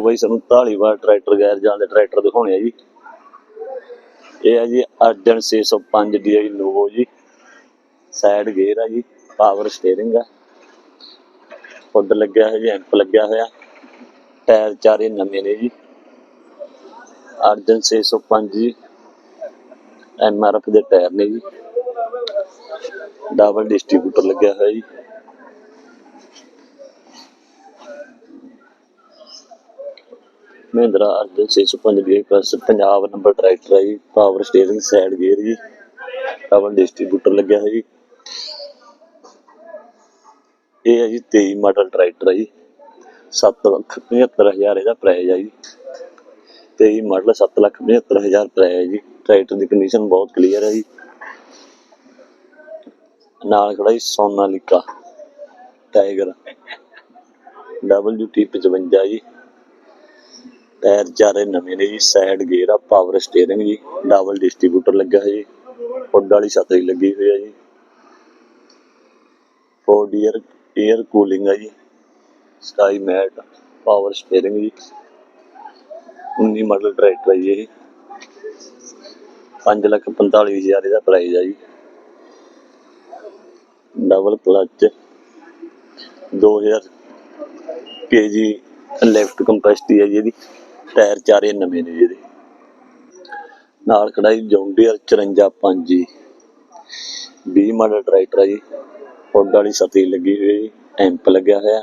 ਲਓ ਬਈ ਸਾਨੂੰ ਢਾਲੀਵਾਲ ਟਰੈਕਟਰ ਗੈਰ ਜਾਂ ਦੇ ਟਰੈਕਟਰ ਦਿਖਾਉਣੇ ਆ ਜੀ। ਇਹ ਹੈ ਜੀ ਅਰਜਨ 605 DI ਨੋਵੋ ਜੀ। ਸਾਈਡ ਗੇਅਰ ਆ ਜੀ ਪਾਵਰ ਸਟੀਅਰਿੰਗ ਆ। ਹੁੱਡ ਲੱਗਿਆ ਹੋਇਆ ਜੀ ਐਂਪ ਲੱਗਿਆ ਹੋਇਆ। ਟਾਇਰ ਚਾਰੇ ਨਵੇਂ ਨੇ ਜੀ। ਅਰਜਨ 605 ਜੀ। ਐਮਆਰਐਫ ਦੇ ਟਾਇਰ ਨੇ ਜੀ। ਡਬਲ ਡਿਸਟ੍ਰੀਬਿਊਟਰ ਲੱਗਿਆ ਹੋਇਆ ਜੀ। ਮਹਿੰਦਰਾ ਅਰਜਨ 605 ਦੀ ਪਲੱਸ ਪੰਜਾਬ ਨੰਬਰ ਟਰੈਕਟਰ ਹੈ ਜੀ ਪਾਵਰ ਸਟੀਅਰਿੰਗ ਸਾਈਡ ਗੇਅਰ ਜੀ। ਡਬਲ ਡਿਸਟ੍ਰੀਬਿਊਟਰ ਲੱਗਿਆ ਹੈ ਜੀ। ਇਹ ਹੈ ਜੀ 23 ਮਾਡਲ ਟਰੈਕਟਰ ਹੈ ਜੀ 7 ਲੱਖ 75 ਹਜ਼ਾਰ ਇਹਦਾ ਪ੍ਰਾਈਸ ਹੈ ਜੀ। 23 ਮਾਡਲ 7 ਲੱਖ 75 ਹਜ਼ਾਰ ਪ੍ਰਾਈਸ ਹੈ ਜੀ। ਟਰੈਕਟਰ ਦੀ ਕੰਡੀਸ਼ਨ ਬਹੁਤ ਕਲੀਅਰ ਹੈ ਜੀ। ਨਾਲ ਖੜਾ ਜੀ ਸੋਨਾਲੀਕਾ ਟਾਈਗਰ WT 55 ਜੀ। ਟਾਇਰ ਚਾਰੇ ਨਵੇਂ ਨੇ ਜੀ ਸਾਈਡ ਗੇਅਰ ਆ ਪਾਵਰ ਸਟੀਅਰਿੰਗ ਜੀ ਡਬਲ ਡਿਸਟ੍ਰੀਬਿਊਟਰ ਲੱਗਾ ਹੈ ਜੀ ਹੁੱਡ ਵਾਲੀ ਛਤਰੀ ਲੱਗੀ ਹੋਈ ਹੈ ਜੀ। ਫੋਰ ਈਅਰ 에ਅਰ ਕੂਲਿੰਗ ਹੈ ਜੀ ਸਕਾਈ ਮੈਟ ਪਾਵਰ ਸਟੀਅਰਿੰਗ ਜੀ। 19 ਮਾਡਲ ਟਰੈਕਟਰ ਹੈ ਜੀ ਇਹ। 5 ਲੱਖ 45 ਹਜ਼ਾਰ ਇਹਦਾ ਪ੍ਰਾਈਸ ਹੈ ਜੀ। Double clutch 2000 KG lift capacity ਹੈ ਜੀ ਇਹਦੀ। ਟਾਇਰ ਚਾਰੇ ਨਵੇਂ ਨੇ ਜੀ ਇਹਦੇ। ਨਾਲ ਖੜਾ ਜੀ ਜੌਂਡੀਅਰ 54 ਜੀ। 20 ਮਾਡਲ ਟਰੈਕਟਰ ਹੈ ਜੀ। ਹੁੱਡ ਵਾਲੀ ਸਤੀ ਲੱਗੀ ਹੋਈ ਹੈ ਜੀ। ਐਂਪ ਲੱਗਿਆ ਹੋਇਆ।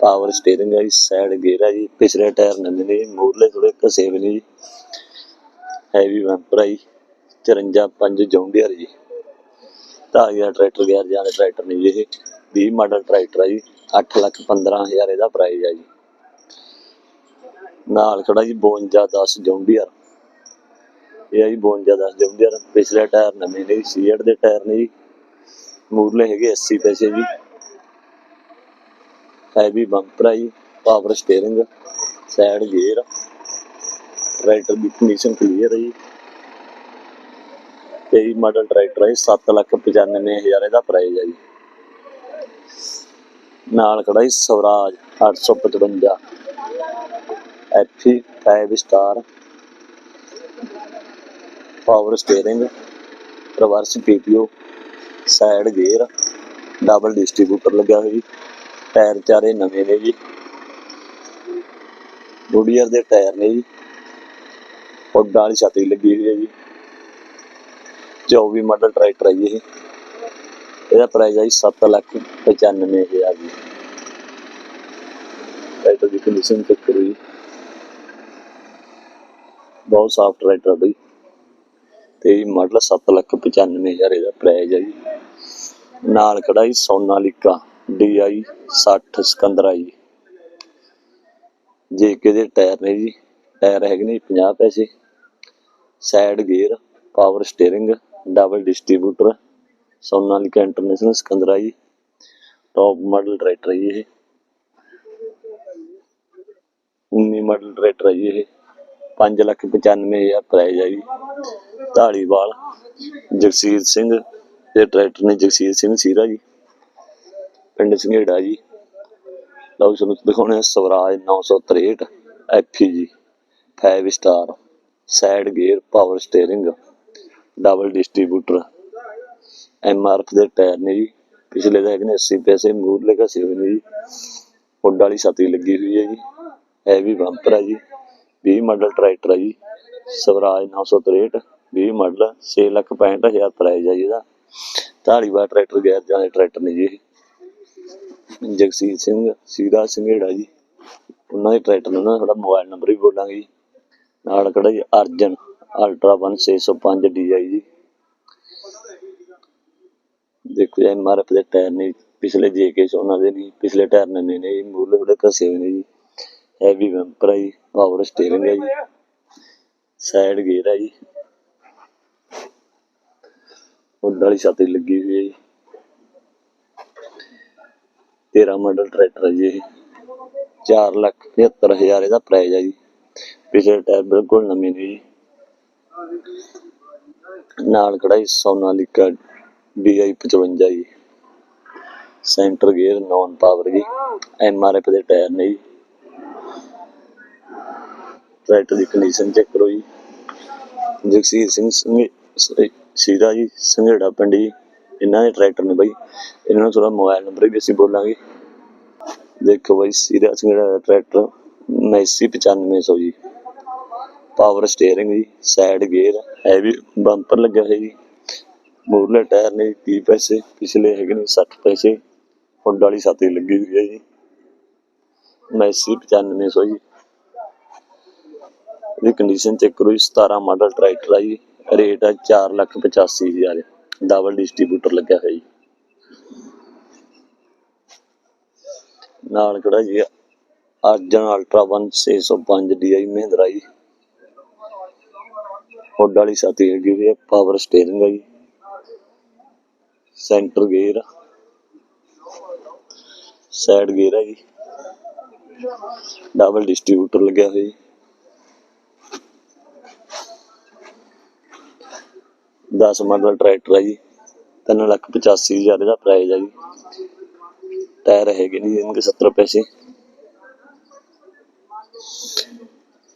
ਪਾਵਰ ਸਟੀਅਰਿੰਗ ਹੈ ਜੀ। ਸਾਈਡ ਗੇਅਰ ਹੈ ਜੀ। ਪਿਛਲੇ ਟਾਇਰ ਨਵੇਂ ਨੇ ਜੀ। ਮੂਰਲੇ ਥੋੜੇ ਘਸੇ ਵੀ ਨੇ ਜੀ। ਹੈਵੀ ਵੈਂਪਰ ਹੈ ਜੀ। 54 5 ਜੌਂਡੀਅਰ ਜੀ। ਤਾਂ ਇਹ ਟਰੈਕਟਰ ਗਿਆ ਜਾਂ ਟਰੈਕਟਰ ਨਹੀਂ ਜੀ ਇਹ। 20 ਮਾਡਲ ਟਰੈਕਟਰ ਹੈ ਜੀ। 8 ਲੱਖ 15 ਹਜ਼ਾਰ ਇਹਦਾ ਪ੍ਰਾਈਸ ਹੈ ਜੀ। ਨਾਲ ਖੜਾ ਜੀ 52 10 ਜੌਂਡੀਅਰ। ਇਹ ਹੈ ਜੀ 52 10 ਜੌਂਡੀਅਰ। ਪਿਛਲੇ ਟਾਇਰ ਨਵੇਂ ਨੇ ਸੀਐਟ ਦੇ ਟਾਇਰ ਨੇ ਜੀ। ਮੂਰਲੇ ਹੈਗੇ 80 ਪੈਸੇ ਜੀ। ਹੈਵੀ ਬੰਪਰ ਹੈ ਜੀ power steering side gear tractor ਦੀ ਕੰਡੀਸ਼ਨ ਕਲੀਅਰ ਹੈ ਜੀ 23 ਮਾਡਲ ਟਰੈਕਟਰ ਹੈ 7 ਲੱਖ 95 ਹਜ਼ਾਰ ਇਹਦਾ ਪ੍ਰਾਈਸ ਹੈ ਜੀ। ਨਾਲ ਖੜਾ ਜੀ Swaraj 855 FE 5 star power steering reverse PPO side gear double distributor ਲੱਗਾ ਹੋਇਆ ਜੀ ਟਾਇਰ ਚਾਰੇ ਨਵੇਂ ਨੇ ਜੀ। ਗੁਡੀਅਰ ਦੇ ਟਾਇਰ ਨੇ ਜੀ। ਹੁੱਡ ਵਾਲੀ ਛਤਰੀ ਲੱਗੀ ਹੋਈ ਹੈ ਜੀ। 24 ਮਾਡਲ ਟਰੈਕਟਰ ਹੈ ਜੀ ਇਹ। ਇਹਦਾ ਪ੍ਰਾਈਸ ਹੈ 7 ਲੱਖ 95 ਹਜ਼ਾਰ ਜੀ। ਟਰੈਕਟਰ ਦੀ ਕੰਡੀਸ਼ਨ ਚੈੱਕ ਕਰੋ ਜੀ। ਬਹੁਤ ਸਾਫਟ ਟਰੈਕਟਰ ਹੈ ਬਈ। ਤੇ ਮਾਡਲ 7 ਲੱਖ 95 ਹਜ਼ਾਰ ਇਹਦਾ ਪ੍ਰਾਈਸ ਹੈ ਜੀ। ਨਾਲ ਖੜਾ ਜੀ ਸੋਨਾਲੀਕਾ DI 60 ਸਿਕੰਦਰਾ ਜੀ। ਜੇ ਦੇ ਟਾਇਰ ਨੇ ਜੀ, ਟਾਇਰ ਹੈਗੇ ਨੇ 50 ਪੈਸੇ। Side gear power steering double distributor Sonalika international Sikandra ਜੀ। ਟੌਪ ਮਾਡਲ ਟਰੈਕਟਰ ਹੈ ਜੀ ਇਹ। 19 ਮਾਡਲ ਟਰੈਕਟਰ ਹੈ ਜੀ ਇਹ। 5 ਲੱਖ 95 ਹਜ਼ਾਰ ਪ੍ਰਾਈਸ ਹੈ ਜੀ। ਢਾਲੀਵਾਲ ਜਗਸੀਰ ਸਿੰਘ ਦੇ ਟਰੈਕਟਰ ਨੇ ਜਗਸੀਰ ਸਿੰਘ ਸੀਰਾ ਜੀ। ਪਿੰਡ ਸੰਘੇੜਾ ਜੀ। ਲਓ ਤੁਹਾਨੂੰ ਦਿਖਾਉਣੇ ਆ ਸਵਰਾਜ 963 ਐਫੀ ਜੀ। 5 star side gear power steering double distributor MRF ਦੇ ਟਾਇਰ ਨੇ ਜੀ। ਪਿਛਲੇ ਦਾ ਹੈਗੇ ਨੇ 80 ਪੈਸੇ ਮੂਰਲੇ ਘਸੇ ਹੋਏ ਨੇ ਜੀ। ਹੁੱਡ ਵਾਲੀ ਛਤਰੀ ਲੱਗੀ ਹੋਈ ਹੈ ਜੀ। ਹੈਵੀ ਬੰਪਰ ਹੈ ਜੀ। 20 ਮਾਡਲ ਟਰੈਕਟਰ ਹੈ ਜੀ, ਸਵਰਾਜ 963 20 ਮਾਡਲ 6 ਲੱਖ 65 ਹਜ਼ਾਰ ਪ੍ਰਾਈਸ ਹੈ ਜੀ ਇਹਦਾ। ਢਾਲੀਵਾਲ ਟਰੈਕਟਰ ਗੈਰ ਜਾਂਦੇ ਟਰੈਕਟਰ ਨੇ ਜੀ ਇਹ। ਜਗਸੀਰ ਸਿੰਘ ਸੀਰਾ ਸਿੰਘੇੜਾ ਜੀ, ਉਹਨਾਂ ਦੇ ਟਰੈਕਟਰ ਨੇ ਉਹਨਾਂ ਦਾ ਮੋਬਾਈਲ ਨੰਬਰ ਵੀ ਬੋਲਾਂਗੇ ਜੀ। ਨਾਲ ਖੜਾ ਜੀ ਅਰਜਨ ਅਲਟਰਾ 1605 DI ਜੀ। ਦੇਖੋ ਜੀ ਐਮਆਰਐਫ ਦੇ ਟਾਇਰ ਨੇ ਪਿਛਲੇ ਜੇਕੇ ਉਹਨਾਂ ਦੇ ਨਹੀਂ ਪਿਛਲੇ ਟਾਇਰ ਨਵੇਂ ਨੇ ਜੀ ਮੂਰਲੇ ਥੋੜੇ ਘਸੇ ਹੋਏ ਨੇ ਜੀ। ਹੈਵੀ ਵੈਂਪਰ ਹੈ ਜੀ ਪਾਵਰ ਸਟੀਅਰਿੰਗ ਹੈ ਜੀ ਸਾਈਡ ਗੇਅਰ ਹੈ ਜੀ ਹੁੱਡ ਵਾਲੀ ਛਤਰੀ ਲੱਗੀ ਹੋਈ ਹੈ ਜੀ। 13 ਮਾਡਲ ਟਰੈਕਟਰ ਹੈ ਜੀ ਇਹ। 4 ਲੱਖ 75 ਇਹਦਾ ਪ੍ਰਾਈਸ ਹੈ ਜੀ। ਪਿਛਲੇ ਟਾਇਰ ਬਿਲਕੁਲ ਨਵੇਂ ਨੇ ਜੀ। ਨਾਲ ਖੜਾ ਜੀ ਸੋਨਾਲੀਕਾ DI 55 ਜੀ। ਸੈਂਟਰ ਗੇਅਰ ਨੌਨ ਪਾਵਰ ਜੀ। ਐਮਆਰਐਫ ਦੇ ਟਾਇਰ ਨੇ ਜੀ। ਟਰੈਕਟਰ ਦੀ ਕੰਡੀਸ਼ਨ ਚੈੱਕ ਕਰੋ ਜੀ। ਜਗਸੀਰ ਸਿੰਘ ਸੀਰਾ ਜੀ, ਸੰਘੇੜਾ ਪਿੰਡ ਜੀ। ਇਹਨਾਂ ਦੇ ਟਰੈਕਟਰ ਨੇ ਬਾਈ। ਇਹਨਾਂ ਨੂੰ ਥੋੜਾ ਮੋਬਾਈਲ ਨੰਬਰ ਵੀ ਅਸੀਂ ਬੋਲਾਂਗੇ। ਦੇਖੋ ਬਾਈ ਸੀਰਾ ਸੰਘੇੜਾ ਦਾ ਟਰੈਕਟਰ 799500 ਜੀ। ਪਾਵਰ ਸਟੀਅਰਿੰਗ ਜੀ ਸਾਈਡ ਗੇਅਰ ਹੈਵੀ ਬੰਪਰ ਲੱਗਿਆ ਹੋਇਆ ਜੀ। ਮੂਰਲੇ ਟਾਇਰ ਨੇ 30 ਪੈਸੇ। ਪਿਛਲੇ ਹੈਗੇ ਨੇ 60 ਪੈਸੇ। ਹੁੱਡ ਵਾਲੀ ਸਾਥੀ ਲੱਗੀ ਹੋਈ ਹੈ ਜੀ। 799500 ਜੀ। ਇਹਦੀ ਕੰਡੀਸ਼ਨ ਚੈੱਕ ਕਰੋ ਜੀ 17 ਮਾਡਲ ਟਰੈਕਟਰ ਆ ਜੀ ਰੇਟ ਆ 485000 ਡਬਲ ਡਿਸਟ੍ਰੀਬਿਊਟਰ ਲੱਗਿਆ ਹੋਇਆ ਜੀ। ਨਾਲ ਕਿਹੜਾ ਜੀ ਅਰਜਨ ਅਲਟਰਾ 1 605 DI ਮਹਿੰਦਰਾ ਜੀ। ਹੁੱਡ ਵਾਲੀ ਸਾਥੀ ਲੱਗੀ ਹੋਈ ਹੈ ਪਾਵਰ ਸਟੀਅਰਿੰਗ ਹੈ ਜੀ। ਸੈਂਟਰ ਗੇਅਰ ਸਾਈਡ ਗੇਅਰ ਹੈ ਜੀ। ਡਬਲ ਡਿਸਟ੍ਰੀਬਿਊਟਰ ਲੱਗਿਆ ਹੋਇਆ ਜੀ। 10 ਮਾਡਲ ਟਰੈਕਟਰ ਹੈ ਜੀ 3 ਲੱਖ 85 ਹਜ਼ਾਰ ਇਹਦਾ ਪ੍ਰਾਈਸ ਹੈ ਜੀ। ਟਾਇਰ ਹੈਗੇ ਨੇ ਜੀ ਇਹਨਾਂ ਦੇ 70 ਪੈਸੇ।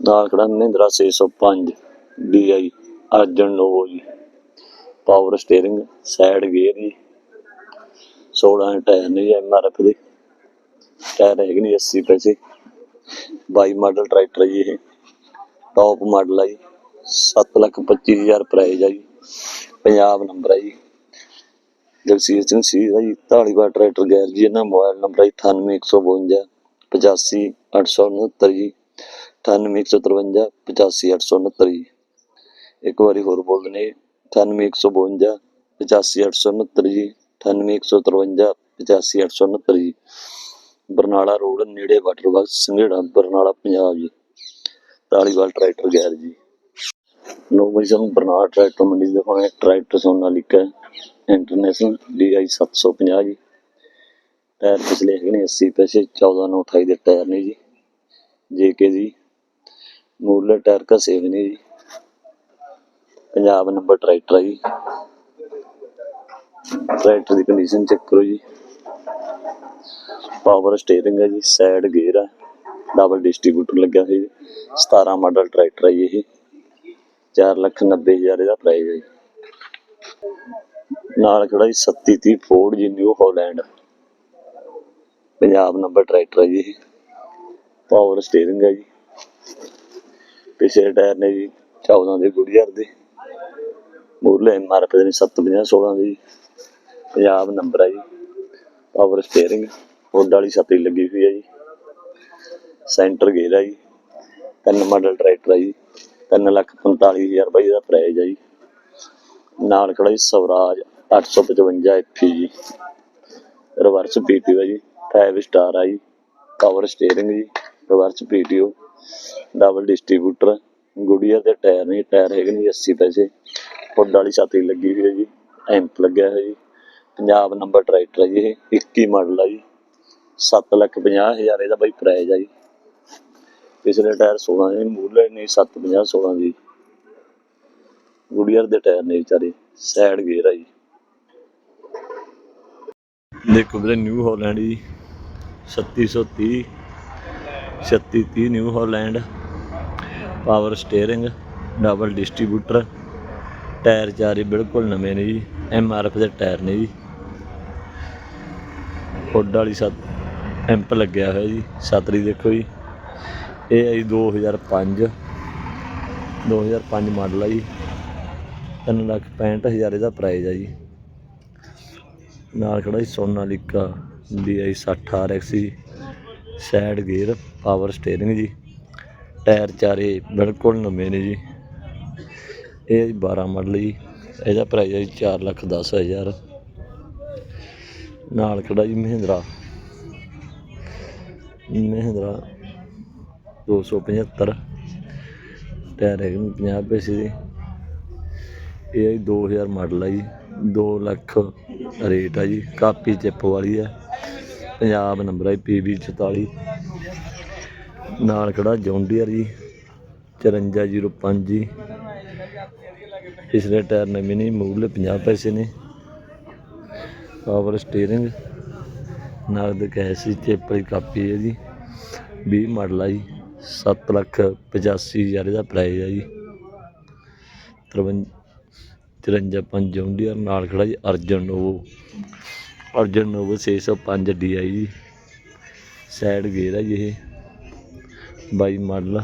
ਨਾਲ ਖੜਾ ਮਹਿੰਦਰਾ 605 DI ਅਰਜਨ ਨੋਵੋ ਜੀ। ਪਾਵਰ ਸਟੀਅਰਿੰਗ ਸਾਈਡ ਗੇਅਰ ਜੀ। 16 ਟਾਇਰ ਨੇ ਜੀ ਐਮਆਰਐਫ ਦੇ। ਟਾਇਰ ਹੈਗੇ ਨੇ 80 ਪੈਸੇ। 22 ਮਾਡਲ ਟਰੈਕਟਰ ਜੀ ਇਹ। ਟੌਪ ਮਾਡਲ ਆ ਜੀ 7 ਲੱਖ 25 ਹਜ਼ਾਰ ਪ੍ਰਾਈਸ ਆ ਜੀ। ਪੰਜਾਬ ਨੰਬਰ ਹੈ ਜੀ। ਜਗਸੀਰ ਸਿੰਘ ਸੀ ਦਾ ਜੀ ਢਾਲੀਵਾਲ ਟਰੈਕਟਰ ਗੈਰ ਜੀ, ਇਹਨਾਂ ਮੋਬਾਈਲ ਨੰਬਰ ਹੈ 98152 85869 ਜੀ। 98153 85869 ਜੀ। ਇੱਕ ਵਾਰੀ ਹੋਰ ਬੋਲ ਦਿੰਦੇ 98152 85869 ਜੀ। 98153 85869 ਜੀ। ਬਰਨਾਲਾ ਰੋਡ, ਨੇੜੇ ਵਾਟਰ ਬਾਕਸ ਸੰਘੇੜਾ, ਬਰਨਾਲਾ, ਪੰਜਾਬ ਜੀ। ਢਾਲੀਵਾਲ ਟਰੈਕਟਰ ਗੈਰ ਜੀ। ਲੋ ਬਈ ਸਾਨੂੰ ਬਰਨਾਲਾ ਟਰੈਕਟਰ ਮੰਡੀ ਦੇ ਕੋਲ ਟਰੈਕਟਰ ਸੋਨਾਲੀਕਾ ਇੰਟਰਨੈਸ਼ਨਲ DI 750 ਜੀ। ਟਾਇਰ ਪਿਛਲੇ ਹੈਗੇ ਨੇ 80 ਪੈਸੇ 14 ਨੂੰ 28 ਦੇ ਟਾਇਰ ਨੇ ਜੀ। ਜੇਕੇ ਜੀ ਮੂਰਲੇ ਟਾਇਰ ਘਸੇ ਵੀ ਨੇ ਜੀ। ਪੰਜਾਬ ਨੰਬਰ ਟਰੈਕਟਰ ਆ ਜੀ। ਟਰੈਕਟਰ ਦੀ ਕੰਡੀਸ਼ਨ ਚੈੱਕ ਕਰੋ ਜੀ। ਪਾਵਰ ਸਟੀਅਰਿੰਗ ਹੈ ਜੀ ਸਾਈਡ ਗੇਅਰ ਹੈ ਡਬਲ ਡਿਸਟ੍ਰੀਬਿਊਟਰ ਲੱਗਿਆ ਹੋਇਆ ਜੀ। 17 ਮਾਡਲ ਟਰੈਕਟਰ ਹੈ ਇਹ। 4 ਲੱਖ 90 ਹਜ਼ਾਰ ਇਹਦਾ ਪ੍ਰਾਈਜ਼ ਹੈ। ਜੀ ਨਾਲ ਖੜਾ ਜੀ 3730 ਫੋਰਡ ਜੀ New Holland Punjab number tractor ਹੈ ਜੀ ਇਹ। ਪਾਵਰ ਸਟੀਅਰਿੰਗ ਹੈ ਜੀ। ਪਿਛਲੇ ਟਾਇਰ ਨੇ ਜੀ 14 ਦੇ ਗੁੜੀਆਰ ਦੇ। ਮੂਰਲੇ ਐਮਆਰਐਫ ਦੇ ਨੇ 750 16 ਦੇ ਜੀ। ਪੰਜਾਬ ਨੰਬਰ ਹੈ ਜੀ। ਪਾਵਰ ਸਟੀਅਰਿੰਗ ਹੁੱਡ ਵਾਲੀ ਛਤਰੀ ਲੱਗੀ ਹੋਈ ਹੈ ਜੀ। ਸੈਂਟਰ ਗੇਅਰ ਹੈ ਜੀ। ਤਿੰਨ ਮਾਡਲ ਟਰੈਕਟਰ ਹੈ ਜੀ। ਤਿੰਨ ਲੱਖ 45000 ਬਾਈ ਦਾ ਪ੍ਰਾਈਜ਼ ਆ ਜੀ। ਨਾਲ ਖੜਾ ਜੀ ਸਵਰਾਜ 855 ਐਫੀ ਜੀ। ਰਿਵਰਸ ਪੀਟੀਓ ਹੈ ਜੀ 5 ਸਟਾਰ ਆ ਜੀ। ਪਾਵਰ ਸਟੀਅਰਿੰਗ ਜੀ, reverse PTO double distributor Goodyear ਦੇ ਟਾਇਰ ਨੇ, ਟਾਇਰ ਹੈਗੇ ਨੇ ਜੀ 80 ਪੈਸੇ। ਪੁੱਡ ਵਾਲੀ ਛਤਰੀ ਲੱਗੀ ਹੋਈ ਹੈ ਜੀ ਐਂਪ ਲੱਗਿਆ ਹੋਇਆ ਜੀ। ਪੰਜਾਬ ਨੰਬਰ ਟਰੈਕਟਰ ਹੈ ਜੀ ਇਹ 21 ਮਾਡਲ ਆ ਜੀ। 7 ਲੱਖ 50 ਹਜ਼ਾਰ ਇਹਦਾ ਬਾਈ ਪ੍ਰਾਈਜ਼ ਆ ਜੀ। ਪਿਛਲੇ ਟਾਇਰ 16 ਨੇ ਮੂਰਲੇ ਨੇ 750 16 ਜੀ ਗੁੜੀਅਰ ਦੇ ਟਾਇਰ ਨੇ ਵਿਚਾਰੇ, ਸਾਈਡ ਗੇਅਰ ਆ ਜੀ। ਦੇਖੋ ਵੀਰੇ ਨਿਊ ਹਾਲੈਂਡ ਜੀ 3630 3630 New Holland power steering double distributor tyre ਚਾਰੇ ਬਿਲਕੁਲ ਨਵੇਂ ਨੇ ਜੀ ਐਮ ਆਰ ਐਫ ਦੇ ਟਾਇਰ ਨੇ ਜੀ। ਹੁੱਡ ਵਾਲੀ ਸੱਤ ਐਂਪ ਲੱਗਿਆ ਹੋਇਆ ਜੀ, ਛਤਰੀ ਦੇਖੋ ਜੀ। ਇਹ ਹੈ ਜੀ 2005 2005 ਮਾਡਲ ਆ ਜੀ। ਤਿੰਨ ਲੱਖ ਪੈਂਹਠ ਹਜ਼ਾਰ ਇਹਦਾ ਪ੍ਰਾਈਸ ਆ ਜੀ। ਨਾਲ ਖੜਾ ਜੀ ਸੋਨਾਲੀਕਾ DI 60 RX ਜੀ। ਸਾਈਡ ਗੇਅਰ ਪਾਵਰ ਸਟੀਅਰਿੰਗ ਜੀ। ਟਾਇਰ ਚਾਰੇ ਬਿਲਕੁਲ ਨਵੇਂ ਨੇ ਜੀ। ਇਹ ਜੀ 12 ਮਾਡਲ ਜੀ। ਇਹਦਾ ਪ੍ਰਾਈਸ ਹੈ ਜੀ 4 ਲੱਖ 10 ਹਜ਼ਾਰ। ਨਾਲ ਖੜਾ ਜੀ ਮਹਿੰਦਰਾ। ਮਹਿੰਦਰਾ 275 ਟਾਇਰ ਹੈਗੇ ਨੇ 50 ਪੈਸੇ ਦੇ ਇਹ ਹੈ ਜੀ 2000 ਮਾਡਲ ਹੈ ਜੀ। 2 ਲੱਖ ਰੇਟ ਹੈ ਜੀ। ਕਾਪੀ ਚਿੱਪ ਵਾਲੀ ਹੈ ਪੰਜਾਬ ਨੰਬਰ ਹੈ PB 44 ਨਾਲ ਖੜਾ ਜੌਂਡੀਅਰ ਜੀ 5405 ਜੀ। ਪਿਛਲੇ ਟਾਇਰ ਨਵੇਂ ਨੇ ਮੂਰਲੇ 50 ਪੈਸੇ ਨੇ। Power steering. ਨਗਦ ਕੈਸ਼ ਚਿੱਪ ਵਾਲੀ ਕਾਪੀ ਹੈ ਜੀ। 20 ਮਾਡਲ ਆ ਜੀ। ਸੱਤ ਲੱਖ ਪਚਾਸੀ ਹਜ਼ਾਰ ਇਹਦਾ ਪ੍ਰਾਈਜ਼ ਆ ਜੀ। ਤਰਵੰਜ ਚੁਰੰਜਾ ਪੰਜ ਜੌਂਡੀਅਰ ਨਾਲ ਖੜਾ ਜੀ Arjun Novo. Arjun Novo 605 D I ਜੀ। ਸਾਈਡ ਗੇਅਰ ਹੈ ਜੀ ਇਹ। ਬਾਈ ਮਾਡਲ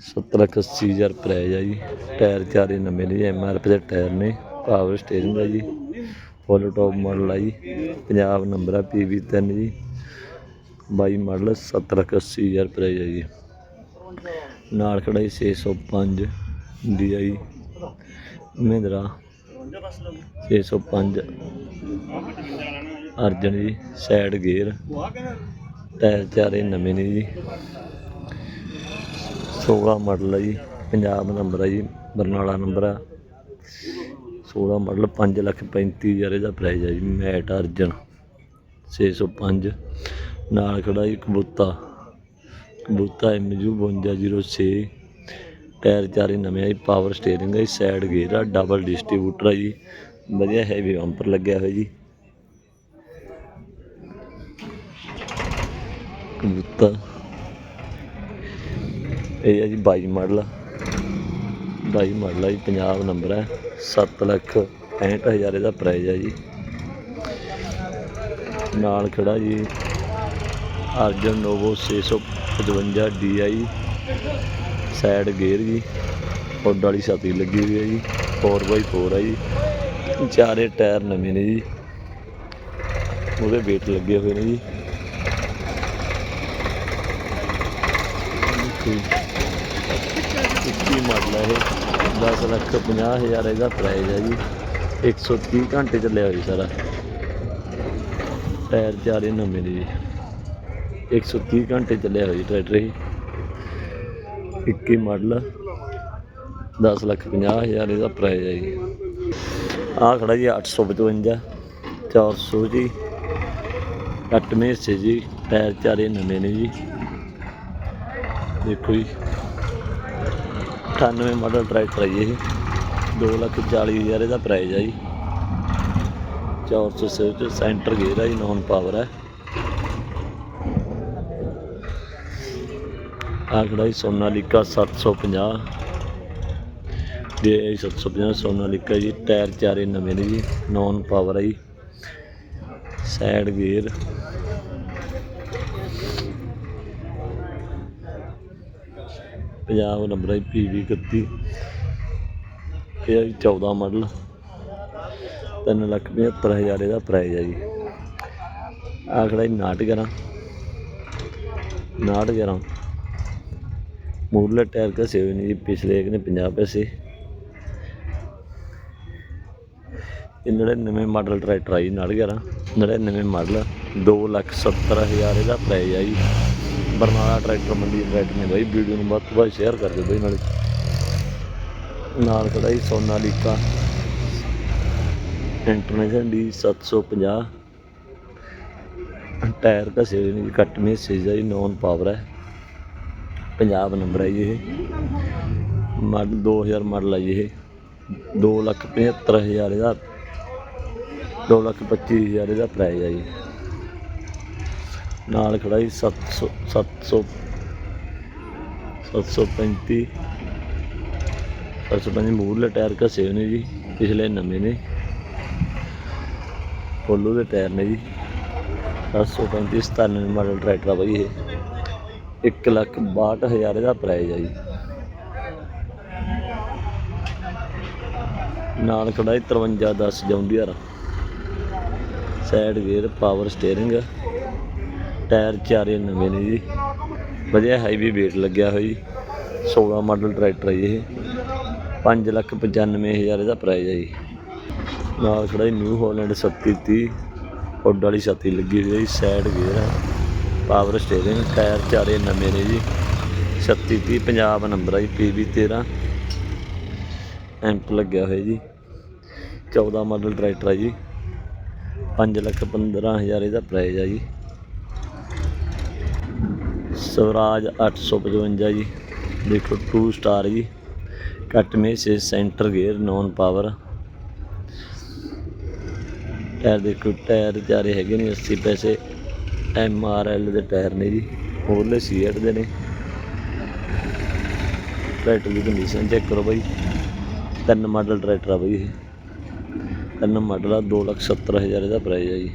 ਸੱਤ ਲੱਖ ਅੱਸੀ ਹਜ਼ਾਰ ਪ੍ਰਾਈਜ਼ ਆ ਜੀ। ਟਾਇਰ ਚਾਰੇ ਨਵੇਂ ਨੇ ਜੀ ਐਮ ਆਰ ਪੀ ਦੇ ਟਾਇਰ ਨੇ। ਪਾਵਰ ਸਟੇਰਿੰਗ ਹੈ ਜੀ। ਫੁੱਲ ਟੌਪ ਮਾਡਲ ਆ ਜੀ। ਪੰਜਾਬ ਨੰਬਰ ਆ ਪੀ ਵੀ ਤਿੰਨ ਜੀ। ਬਾਈ ਮਾਡਲ ਸੱਤ ਲੱਖ ਅੱਸੀ ਹਜ਼ਾਰ ਪ੍ਰਾਈਜ਼ ਹੈ ਜੀ। ਨਾਲ ਖੜਾ ਜੀ 605 ਡੀ ਆਈ ਮਹਿੰਦਰਾ 605 ਅਰਜਨ ਜੀ, ਸਾਈਡ ਗੇਅਰ। ਟਾਇਰ ਚਾਰੇ ਨਵੇਂ ਨੇ ਜੀ। 16 ਮਾਡਲ ਹੈ ਜੀ, ਪੰਜਾਬ ਨੰਬਰ ਹੈ ਜੀ, ਬਰਨਾਲਾ ਨੰਬਰ ਆ। 16 ਮਾਡਲ 5 ਲੱਖ 35 ਹਜ਼ਾਰ ਇਹਦਾ ਪ੍ਰਾਈਜ਼ ਹੈ ਜੀ, ਮੈਟ ਅਰਜਨ 605 ਨਾਲ ਖੜਾ ਜੀ ਕਬੂਤਾ ਕਬੂਤਾ ਐਮਯੂ 5206 ਟਾਇਰ ਚਾਰੇ ਨਵੇਂ ਆ ਜੀ ਪਾਵਰ ਸਟੀਅਰਿੰਗ ਹੈ ਜੀ ਸਾਈਡ ਗੇਅਰ ਆ ਡਬਲ ਡਿਸਟ੍ਰੀਬਿਊਟਰ ਆ ਜੀ। ਵਧੀਆ ਹੈਵੀ ਬੰਪਰ ਲੱਗਿਆ ਹੋਇਆ ਜੀ। ਕਬੂਤਾ ਇਹ ਹੈ ਜੀ 22 ਮਾਡਲ। 22 ਮਾਡਲ ਹੈ ਜੀ ਪੰਜਾਬ ਨੰਬਰ ਹੈ 7 ਲੱਖ 65000 ਇਹਦਾ ਪ੍ਰਾਈਜ਼ ਹੈ ਜੀ। ਨਾਲ ਖੜਾ ਜੀ Arjun Novo 655 DI side gear ਜੀ। ਹੁੱਡ ਵਾਲੀ ਛਾਤੀ ਲੱਗੀ ਹੋਈ ਹੈ ਜੀ। 4x4 ਹੈ ਜੀ। ਚਾਰੇ ਟਾਇਰ ਨਵੇਂ ਨੇ ਜੀ। ਉਹਦੇ ਵੇਟ ਲੱਗੇ ਹੋਏ ਨੇ ਜੀ। ਇੱਕੀ ਮਾਡਲ ਹੈ ਇਹ। 10 ਲੱਖ 50 ਹਜ਼ਾਰ ਇਹਦਾ ਪ੍ਰਾਈਜ਼ ਹੈ ਜੀ। 130 ਘੰਟੇ ਚੱਲਿਆ ਹੋਈ ਸਾਰਾ। ਟਾਇਰ ਚਾਰੇ ਨਵੇਂ ਨੇ ਜੀ। 130 ਘੰਟੇ ਚੱਲਿਆ ਹੋਈ ਟਰੈਕਟਰ ਇਹ। 21 ਮਾਡਲ 10 ਲੱਖ 50 ਹਜ਼ਾਰ ਇਹਦਾ ਪ੍ਰਾਈਜ਼ ਹੈ ਜੀ। ਆਹ ਖੜਾ ਜੀ 855 400 ਜੀ। ਕੱਟਵੇਂ ਹਿੱਸੇ ਜੀ, ਟਾਇਰ ਚਾਰੇ ਨਵੇਂ ਨੇ ਜੀ। ਦੇਖੋ ਜੀ। 98 ਮਾਡਲ ਟਰੈਕਟਰ ਹੈ ਜੀ ਇਹ। 2 ਲੱਖ 40 ਹਜ਼ਾਰ ਇਹਦਾ ਪ੍ਰਾਈਜ਼ ਹੈ ਜੀ। 400 ਸਿਰ ਸੈਂਟਰ ਗੇਅਰ ਹੈ ਜੀ ਨੌਨ ਪਾਵਰ ਹੈ ਆਹ ਖੜਾ ਜੀ ਸੋਨਾਲੀਕਾ 750 ਦੇ 750 ਸੋਨਾਲੀਕਾ ਜੀ, ਟਾਇਰ ਚਾਰੇ ਨਵੇਂ ਨੇ ਜੀ ਨੌਨ ਪਾਵਰ ਆ ਜੀ ਸਾਈਡ ਗੇਅਰ ਪੰਜਾਬ ਨੰਬਰ ਹੈ ਪੀ ਵੀ 31 ਇਹ ਹੈ ਜੀ 14 ਮਾਡਲ ਤਿੰਨ ਲੱਖ 75 ਹਜ਼ਾਰ ਇਹਦਾ ਪ੍ਰਾਈਜ਼ ਹੈ ਜੀ। ਆਹ ਖੜਾ ਜੀ 911 911 ਮੂਰਲੇ ਟਾਇਰ ਘਸੇ ਹੋਏ ਨੇ ਜੀ, ਪਿਛਲੇ ਇੱਕ ਨੇ 50 ਪੈਸੇ। ਇਹ 99 ਮਾਡਲ ਟਰੈਕਟਰ ਆ ਜੀ 911 99 ਮਾਡਲ 2 ਲੱਖ 70 ਹਜ਼ਾਰ ਇਹਦਾ ਪ੍ਰਾਈਜ਼ ਆ ਜੀ। ਬਰਨਾਲਾ ਟਰੈਕਟਰ ਮੰਡੀ ਟਰੈਕਟਰ ਨੇ ਬਾਈ, ਵੀਡੀਓ ਨੂੰ ਵੱਧ ਤੋਂ ਵੱਧ ਸ਼ੇਅਰ ਕਰ ਦਿਓ ਬਾਈ ਨਾਲੇ। ਨਾਲ ਖੜਾ ਜੀ ਸੋਨਾਲੀਕਾ ਇੰਟਰਨੈਸ਼ਨਲ ਡੀ 750 ਟਾਇਰ ਘਸੇ ਹੋਏ ਨੇ ਜੀ ਕੱਟ ਮੇ ਸੇਜਾ ਜੀ ਨੌਨ ਪਾਵਰ ਹੈ ਪੰਜਾਬ ਨੰਬਰ ਹੈ ਜੀ ਇਹ। ਮਾਡਲ 2000 ਮਾਡਲ ਹੈ ਜੀ ਇਹ। 2 ਲੱਖ 75 ਹਜ਼ਾਰ ਇਹਦਾ। 2 ਲੱਖ 25 ਹਜ਼ਾਰ ਇਹਦਾ ਪ੍ਰਾਈਜ਼ ਹੈ ਜੀ। ਨਾਲ ਖੜਾ ਜੀ 700 700 735 735 ਮੂਰਲੇ ਟਾਇਰ ਘਸੇ ਹੋਏ ਨੇ ਜੀ, ਪਿਛਲੇ ਨਵੇਂ ਨੇ। ਪੋਲੋ ਦੇ ਟਾਇਰ ਨੇ ਜੀ। 735 97 ਮਾਡਲ ਟਰੈਕਟਰ ਆ ਬਾਈ ਇਹ। 1 ਲੱਖ 62 ਹਜ਼ਾਰ ਇਹਦਾ ਪ੍ਰਾਈਜ਼ ਆ ਜੀ। ਨਾਲ ਖੜਾ ਜੀ 5310 John Deere side gear power steering tyre ਚਾਰੇ ਨਵੇਂ ਨੇ ਜੀ। ਵਧੀਆ ਹੈਵੀ ਵੇਟ ਲੱਗਿਆ ਹੋਇਆ ਜੀ। 16 ਮਾਡਲ ਟਰੈਕਟਰ ਹੈ ਜੀ ਇਹ। 5 ਲੱਖ 95 ਹਜ਼ਾਰ ਇਹਦਾ ਪ੍ਰਾਈਜ਼ ਹੈ ਜੀ। ਨਾਲ ਖੜਾ ਜੀ ਨਿਊ ਹਾਲੈਂਡ 3730 ਉੱਡ ਵਾਲੀ ਛਾਤੀ ਲੱਗੀ ਹੋਈ ਹੈ ਜੀ ਸਾਈਡ ਗੇਅਰ ਹੈ ਪਾਵਰ ਸਟੀਅਰਿੰਗ, ਟਾਇਰ ਚਾਰੇ ਨਵੇਂ ਨੇ ਜੀ। 3630 ਪੰਜਾਬ ਨੰਬਰ ਆ ਜੀ ਪੀਬੀ 13 ਐਂਪ ਲੱਗਿਆ ਹੋਇਆ ਜੀ। 14 ਮਾਡਲ ਟਰੈਕਟਰ ਆ ਜੀ। 5 ਲੱਖ 15 ਹਜ਼ਾਰ ਇਹਦਾ ਪ੍ਰਾਈਜ਼ ਹੈ ਜੀ। ਸਵਰਾਜ 855 ਜੀ। ਦੇਖੋ 2 ਸਟਾਰ ਜੀ। ਕੱਟ ਮੇਸੇ centre gear non power tyre ਦੇਖੋ, ਟਾਇਰ ਚਾਰੇ ਹੈਗੇ ਨੇ 80 ਪੈਸੇ। ਐਮ ਆਰ ਐਲ ਦੇ ਟਾਇਰ ਨੇ ਜੀ, ਹੋਰਲੇ ਸੀਐਟ ਦੇ ਨੇ। ਟਰੈਕਟਰ ਦੀ ਕੰਡੀਸ਼ਨ ਚੈੱਕ ਕਰੋ ਬਾਈ। ਤਿੰਨ ਮਾਡਲ ਟਰੈਕਟਰ ਆ ਬਾਈ ਇਹ। ਤਿੰਨ ਮਾਡਲ ਆ 270000 ਇਹਦਾ ਪ੍ਰਾਈਸ ਆ ਜੀ।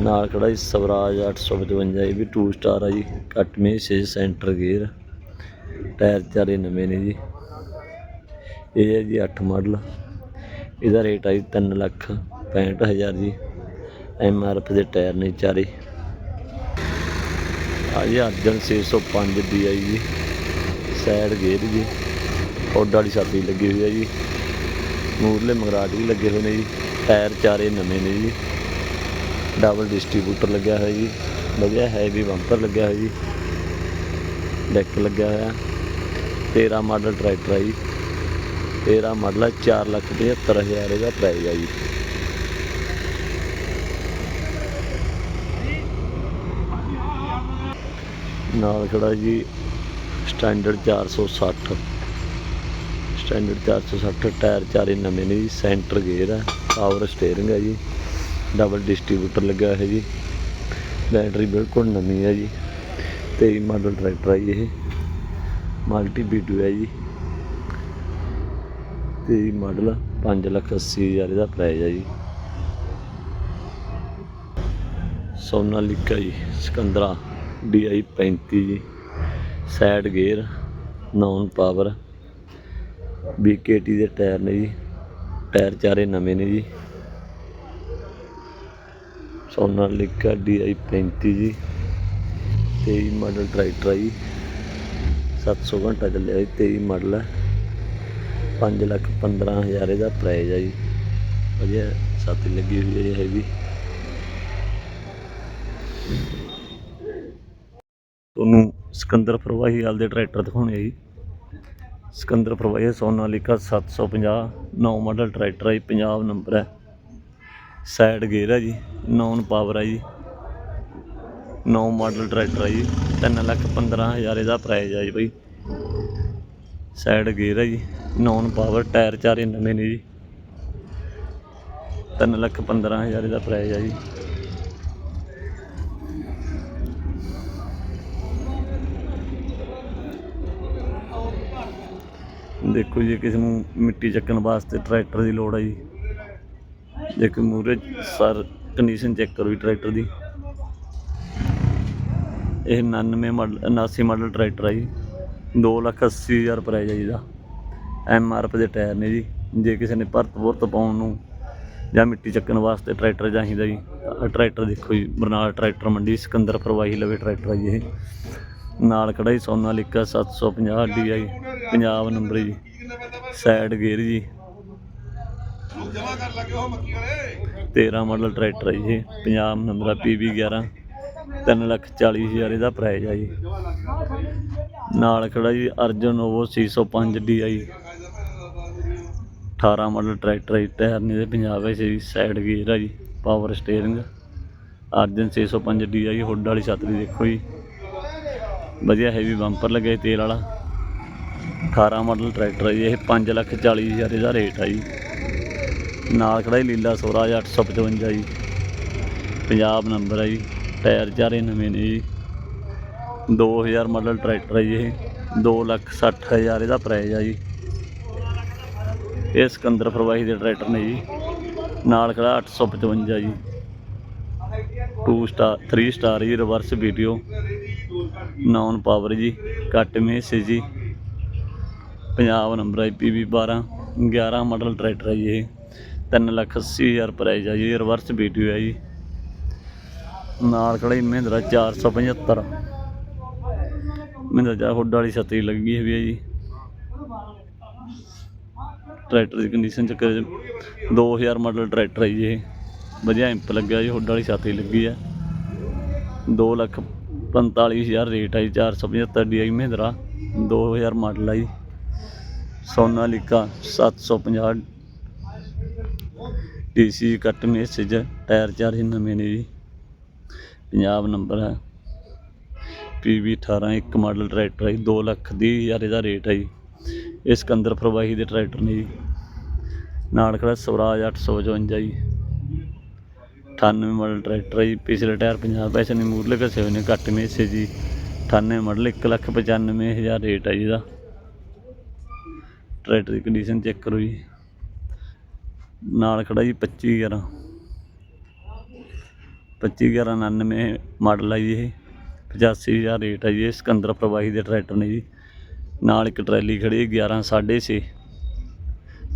ਨਾਲ ਖੜਾ ਜੀ ਸਵਰਾਜ 855 ਇਹ ਵੀ 2 ਸਟਾਰ ਆ ਜੀ। ਕੱਟਵੇਂ 6 ਸੈਂਟਰ ਗੇਅਰ ਟਾਇਰ ਚਾਰੇ ਨਵੇਂ ਨੇ ਜੀ। ਇਹ ਹੈ ਜੀ 8 ਮਾਡਲ ਇਹਦਾ ਰੇਟ ਆ ਜੀ 3 ਲੱਖ 65000 ਜੀ। ਐਮ ਆਰ ਐਫ ਦੇ ਟਾਇਰ ਨੇ ਚਾਰੇ। ਆ ਜੀ ਅਰਜਨ 605 ਦੀ ਆਈ ਜੀ। ਸਾਈਡ ਗੇਅਰ ਜੀ। ਔਡ ਵਾਲੀ ਛਾਤੀ ਲੱਗੀ ਹੋਈ ਹੈ ਜੀ। ਮੂਰਲੇ ਮਗਰਾਟ ਵੀ ਲੱਗੇ ਹੋਏ ਨੇ ਜੀ। ਟਾਇਰ ਚਾਰੇ ਨਵੇਂ ਨੇ ਜੀ। ਡਬਲ ਡਿਸਟ੍ਰੀਬਿਊਟਰ ਲੱਗਿਆ ਹੋਇਆ ਜੀ। ਵਧੀਆ ਹੈਵੀ ਬੰਪਰ ਲੱਗਿਆ ਹੋਇਆ ਜੀ। ਡੈਕ ਲੱਗਿਆ ਹੋਇਆ। 13 ਮਾਡਲ ਟਰੈਕਟਰ ਹੈ ਜੀ। 13 ਮਾਡਲ ਹੈ 4 ਲੱਖ 75000 ਇਹਦਾ ਪ੍ਰਾਈਸ ਹੈ ਜੀ। ਨਾਲ ਖੜਾ ਜੀ ਸਟੈਂਡਰਡ 460 ਸਟੈਂਡਰਡ 460 ਟਾਇਰ ਚਾਰੇ ਨਵੇਂ ਨੇ ਜੀ ਸੈਂਟਰ ਗੇਅਰ ਹੈ ਪਾਵਰ ਸਟੀਅਰਿੰਗ ਹੈ ਜੀ ਡਬਲ ਡਿਸਟ੍ਰੀਬਿਊਟਰ ਲੱਗਾ ਹੈ ਜੀ ਬੈਟਰੀ ਬਿਲਕੁਲ ਨਵੀਂ ਹੈ ਜੀ 23 ਮਾਡਲ ਟਰੈਕਟਰ ਆ ਜੀ ਇਹ ਮਲਟੀ ਬੀਟੂ ਹੈ ਜੀ 23 ਮਾਡਲ 5 ਲੱਖ 80 ਹਜ਼ਾਰ ਇਹਦਾ ਪ੍ਰਾਈਸ ਹੈ ਜੀ। ਸੋਨਾਲੀਕਾ ਜੀ, ਸਿਕੰਦਰਾ। DI 35 ਜੀ side gear, non power BKT ਦੇ ਟਾਇਰ ਨੇ ਜੀ, ਟਾਇਰ ਚਾਰੇ ਨਵੇਂ ਨੇ ਜੀ। ਸੋਨਾਲੀਕਾ DI 35 ਜੀ 23 ਮਾਡਲ ਟਰੈਕਟਰ ਹੈ ਜੀ 700 ਘੰਟਾ ਚੱਲਿਆ ਜੀ 23 ਮਾਡਲ ਹੈ 5 ਲੱਖ 15 ਹਜ਼ਾਰ ਇਹਦਾ ਪ੍ਰਾਈਜ਼ ਹੈ ਜੀ। ਵਧੀਆ ਸਾਥੀ ਲੱਗੀ ਹੋਈ ਹੈ ਇਹ ਸਿਕੰਦਰ ਪ੍ਰਵਾਹੀ ਵਾਲ ਦੇ ਟਰੈਕਟਰ ਦਿਖਾਉਣੇ ਆ ਜੀ। ਸਿਕੰਦਰ ਪ੍ਰਵਾਹੀ ਸੋਨਾਲੀਕਾ 750 ਨੌ ਮਾਡਲ ਟਰੈਕਟਰ ਹੈ ਜੀ ਪੰਜਾਬ ਨੰਬਰ ਹੈ ਸਾਈਡ ਗੇਅਰ ਹੈ ਜੀ ਨੌਨ ਪਾਵਰ ਹੈ ਜੀ। ਨੌ ਮਾਡਲ ਟਰੈਕਟਰ ਹੈ ਜੀ 3 ਲੱਖ 15 ਹਜ਼ਾਰ ਇਹਦਾ ਪ੍ਰਾਈਸ ਹੈ ਜੀ ਬਈ। ਸਾਈਡ ਗੇਅਰ ਹੈ ਜੀ ਨੌਨ ਪਾਵਰ ਟਾਇਰ ਚਾਰੇ ਨਵੇਂ ਨੇ ਜੀ। 3 ਲੱਖ 15 ਹਜ਼ਾਰ ਇਹਦਾ ਪ੍ਰਾਈਸ ਹੈ ਜੀ। ਦੇਖੋ ਜੀ, ਕਿਸੇ ਨੂੰ ਮਿੱਟੀ ਚੱਕਣ ਵਾਸਤੇ ਟਰੈਕਟਰ ਦੀ ਲੋੜ ਹੈ ਜੀ। ਦੇਖੋ ਮੂਰੇ ਸਰ ਕੰਡੀਸ਼ਨ ਚੈੱਕ ਕਰੋ ਜੀ ਟਰੈਕਟਰ ਦੀ। ਇਹ 99 ਮਾਡਲ 79 ਮਾਡਲ ਟਰੈਕਟਰ ਹੈ ਜੀ। 2 ਲੱਖ 80 ਹਜ਼ਾਰ ਪ੍ਰਾਈਸ ਹੈ ਜੀ ਦਾ। ਐਮ ਆਰ ਐਫ ਦੇ ਟਾਇਰ ਨੇ ਜੀ। ਜੇ ਕਿਸੇ ਨੇ ਭਰਤ ਭੁਰਤ ਪਾਉਣ ਨੂੰ ਜਾਂ ਮਿੱਟੀ ਚੱਕਣ ਵਾਸਤੇ ਟਰੈਕਟਰ ਚਾਹੀਦਾ ਜੀ ਟਰੈਕਟਰ ਦੇਖੋ ਜੀ, ਬਰਨਾਲਾ ਟਰੈਕਟਰ ਮੰਡੀ ਸਿਕੰਦਰ ਪ੍ਰਵਾਹੀ ਲਵੇ ਟਰੈਕਟਰ ਹੈ ਜੀ ਇਹ। ਨਾਲ ਖੜਾ ਜੀ ਸੋਨਾਲੀਕਾ 750 DI ਪੰਜਾਬ ਨੰਬਰ ਜੀ। ਸਾਈਡ ਗੇਅਰ ਜੀ। ਜਮਾ ਕਰ ਲੱਗੇ ਉਹ ਮੱਕੀ ਵਾਲੇ 13 ਮਾਡਲ ਟਰੈਕਟਰ ਹੈ ਜੀ ਇਹ। ਪੰਜਾਬ ਨੰਬਰ ਆ PB 11 3 ਲੱਖ 40 ਹਜ਼ਾਰ ਇਹਦਾ ਪ੍ਰਾਈਜ਼ ਆ ਜੀ। ਨਾਲ ਖੜਾ ਜੀ ਅਰਜਨ ਉਹ 605 DI 18 ਮਾਡਲ ਟਰੈਕਟਰ ਹੈ ਜੀ, ਟਾਇਰ ਨੇ ਦੇ ਪੰਜਾਬ ਵਿੱਚ ਜੀ ਸਾਈਡ ਗੇਅਰ ਆ ਜੀ power steering Arjun 605 DI hood ਵਾਲੀ ਛਤਰੀ ਦੇਖੋ ਜੀ। ਵਧੀਆ ਹੈਵੀ ਬੰਪਰ ਲੱਗੇ ਤੇਲ ਵਾਲਾ। 18 ਮਾਡਲ ਟਰੈਕਟਰ ਹੈ ਜੀ ਇਹ 5 ਲੱਖ 40 ਹਜ਼ਾਰ ਇਹਦਾ ਰੇਟ ਹੈ ਜੀ। ਨਾਲ ਖੜਾ ਜੀ ਲੀਲਾ ਸਵਰਾਜ 855 ਜੀ। ਪੰਜਾਬ ਨੰਬਰ ਹੈ ਜੀ, ਟਾਇਰ ਚਾਰੇ ਨਵੇਂ ਨੇ ਜੀ। 2000 ਮਾਡਲ ਟਰੈਕਟਰ ਹੈ ਜੀ, ਇਹ 2 ਲੱਖ 60 ਹਜ਼ਾਰ ਇਹਦਾ ਪ੍ਰਾਈਜ਼ ਆ ਜੀ। ਇਹ ਸਿਕੰਦਰ ਫਰਵਾਹੀ ਦੇ ਟਰੈਕਟਰ ਨੇ ਜੀ। ਨਾਲ ਖੜਾ 855 ਜੀ। 2 ਸਟਾਰ 3 ਸਟਾਰ ਜੀ ਰਿਵਰਸ ਵੀਡੀਓ ਨੌਨ ਪਾਵਰ ਜੀ, ਘੱਟ ਮੇਸ ਜੀ। ਪੰਜਾਬ ਨੰਬਰ ਹੈ ਪੀਵੀ 12 11 ਮਾਡਲ ਟਰੈਕਟਰ ਹੈ ਜੀ ਇਹ। 3 ਲੱਖ 80 ਹਜ਼ਾਰ ਪ੍ਰਾਈਸ ਹੈ ਜੀ ਰਿਵਰਸ ਵੀਡੀਓ ਹੈ ਜੀ। ਨਾਲ ਖੜਾ ਜੀ ਮਹਿੰਦਰਾ 475 ਮਹਿੰਦਰਾ ਜਾ ਹੁੱਡ ਵਾਲੀ ਛਤਰੀ ਲੱਗੀ ਹੋਈ ਹੈ ਜੀ। ਟਰੈਕਟਰ ਦੀ ਕੰਡੀਸ਼ਨ ਚੱਕਰ 2000 ਮਾਡਲ ਟਰੈਕਟਰ ਹੈ ਜੀ ਇਹ। ਵਧੀਆ ਇੰਪ ਲੱਗਿਆ ਜੀ, ਹੁੱਡ ਵਾਲੀ ਛਤਰੀ ਲੱਗੀ ਹੈ। 2 ਲੱਖ 45000 ਰੇਟ ਹੈ ਜੀ 475 DI ਮਹਿੰਦਰਾ। 2000 ਮਾਡਲ ਹੈ ਜੀ। ਸੋਨਾਲੀਕਾ 750 ਡੀਸੀ ਕੱਟ ਮੈਸੇਜ ਟਾਇਰ ਚਾਰ ਹੀ ਨਵੇਂ ਨੇ ਜੀ। ਪੰਜਾਬ ਨੰਬਰ ਹੈ। ਪੀਵੀ 18 ਇੱਕ ਮਾਡਲ ਟਰੈਕਟਰ ਹੈ ਜੀ, ਦੋ ਲੱਖ ਵੀਹ ਹਜ਼ਾਰ ਇਹਦਾ ਰੇਟ ਹੈ ਜੀ। ਇਹ ਸਿਕੰਦਰ ਫਰਵਾਹੀ ਦੇ ਟਰੈਕਟਰ ਨੇ ਜੀ। ਨਾਲ ਖੜਾ ਸਵਰਾਜ 855 ਜੀ। 98 ਮਾਡਲ ਟਰੈਕਟਰ ਹੈ ਜੀ ਪਿਛਲੇ ਟਾਇਰ 50 ਪੈਸੇ ਨੇ ਮੂਰਲੇ ਘਸੇ ਹੋਏ ਨੇ ਘੱਟ ਨੇ ਜੀ। 98 ਮਾਡਲ 195000 ਰੇਟ ਹੈ ਜੀ ਇਹਦਾ। ਟਰੈਕਟਰ ਦੀ ਕੰਡੀਸ਼ਨ ਚੈੱਕ ਕਰੋ ਜੀ। ਨਾਲ ਖੜਾ ਜੀ 25 11 25 11 99 ਮਾਡਲ ਹੈ ਜੀ ਇਹ। 85000 ਰੇਟ ਹੈ ਜੀ ਇਹ ਸਿਕੰਦਰ ਪ੍ਰਵਾਹੀ ਦੇ ਟਰੈਕਟਰ ਨੇ ਜੀ। ਨਾਲ ਇੱਕ ਟਰੈਲੀ ਖੜੀ ਹੈ 11 6.5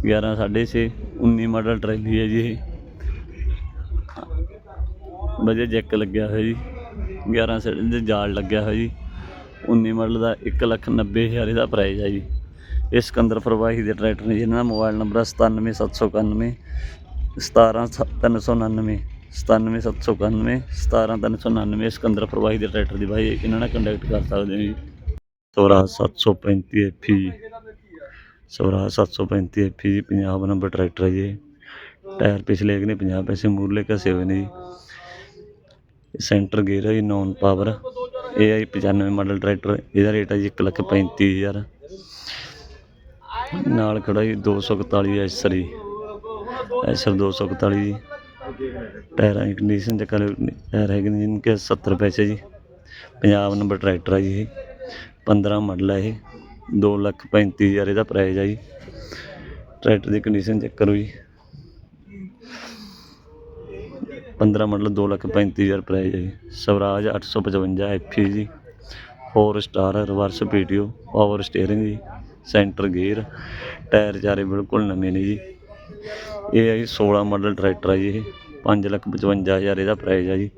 11 6.5 19 ਮਾਡਲ ਟਰੈਲੀ ਹੈ ਜੀ ਇਹ। ਵਧੀਆ ਜੈਕ ਲੱਗਿਆ ਹੋਇਆ ਜੀ। 11 ਸਾਈਡ ਦੇ ਜਾਲ ਲੱਗਿਆ ਹੋਇਆ ਜੀ। 19 ਮਾਡਲ ਦਾ 190000 ਇਹਦਾ ਪ੍ਰਾਈਸ ਹੈ ਜੀ। ਇਹ ਸਿਕੰਦਰ ਫਰਵਾਹੀ ਦੇ ਟਰੈਕਟਰ ਨੇ ਜਿਹਨਾਂ ਦਾ ਮੋਬਾਈਲ ਨੰਬਰ ਹੈ 97791 17399 97791 17399 ਸਿਕੰਦਰ ਫਰਵਾਹੀ ਦੇ ਟਰੈਕਟਰ ਦੀ ਬਾਈ ਇਹਨਾਂ ਨਾਲ ਕੰਟੈਕਟ ਕਰ ਸਕਦੇ ਹੋ ਜੀ। ਸੌਰਾਜ 735 ਐਫੀ ਸੌਰਾਜ 735 ਐਫੀ ਜੀ ਪੰਜਾਬ ਨੰਬਰ ਟਰੈਕਟਰ ਹੈ ਜੀ। ਟਾਇਰ ਪਿਛਲੇ ਹੈਗੇ ਨੇ 50 ਪੈਸੇ, ਮੂਰਲੇ ਘਸੇ ਹੋਏ ਨੇ ਜੀ। ਸੈਂਟਰ ਗੇਅਰ ਹੈ ਜੀ, ਨੌਨ ਪਾਵਰ। ਇਹ ਹੈ ਜੀ 95 ਮਾਡਲ ਟਰੈਕਟਰ ਇਹਦਾ ਰੇਟ ਹੈ ਜੀ 135000 ਨਾਲ ਖੜਾ ਜੀ 241 ਐਸਰ ਜੀ ਐਸਰ 241 ਜੀ। ਟਾਇਰਾਂ ਦੀ ਕੰਡੀਸ਼ਨ ਚੱਕਰ ਟਾਇਰ ਹੈਗੇ ਨੇ ਜਿਨਕੇ 70 ਪੈਸੇ ਜੀ। ਪੰਜਾਬ ਨੰਬਰ ਟਰੈਕਟਰ ਆ ਜੀ ਇਹ। 15 ਮਾਡਲ ਹੈ ਇਹ। 2 ਲੱਖ 35000 ਇਹਦਾ ਪ੍ਰਾਈਸ ਆ ਜੀ। ਟਰੈਕਟਰ ਦੀ ਕੰਡੀਸ਼ਨ ਚੈੱਕ ਕਰੋ ਜੀ। 15 ਮਾਡਲ 2 ਲੱਖ 35000 ਪ੍ਰਾਈਸ ਹੈ ਜੀ। ਸਵਰਾਜ 855 ਐਫੀ ਜੀ। 4 star reverse P T O power steering ਜੀ। ਸੈਂਟਰ ਗੇਅਰ, ਟਾਇਰ ਚਾਰੇ ਬਿਲਕੁਲ ਨਵੇਂ ਨੇ ਜੀ। ਇਹ ਹੈ ਜੀ 16 ਮਾਡਲ ਟਰੈਕਟਰ ਆ ਜੀ ਇਹ 5 ਲੱਖ 55000 ਇਹਦਾ ਪ੍ਰਾਈਜ਼ ਆ ਜੀ।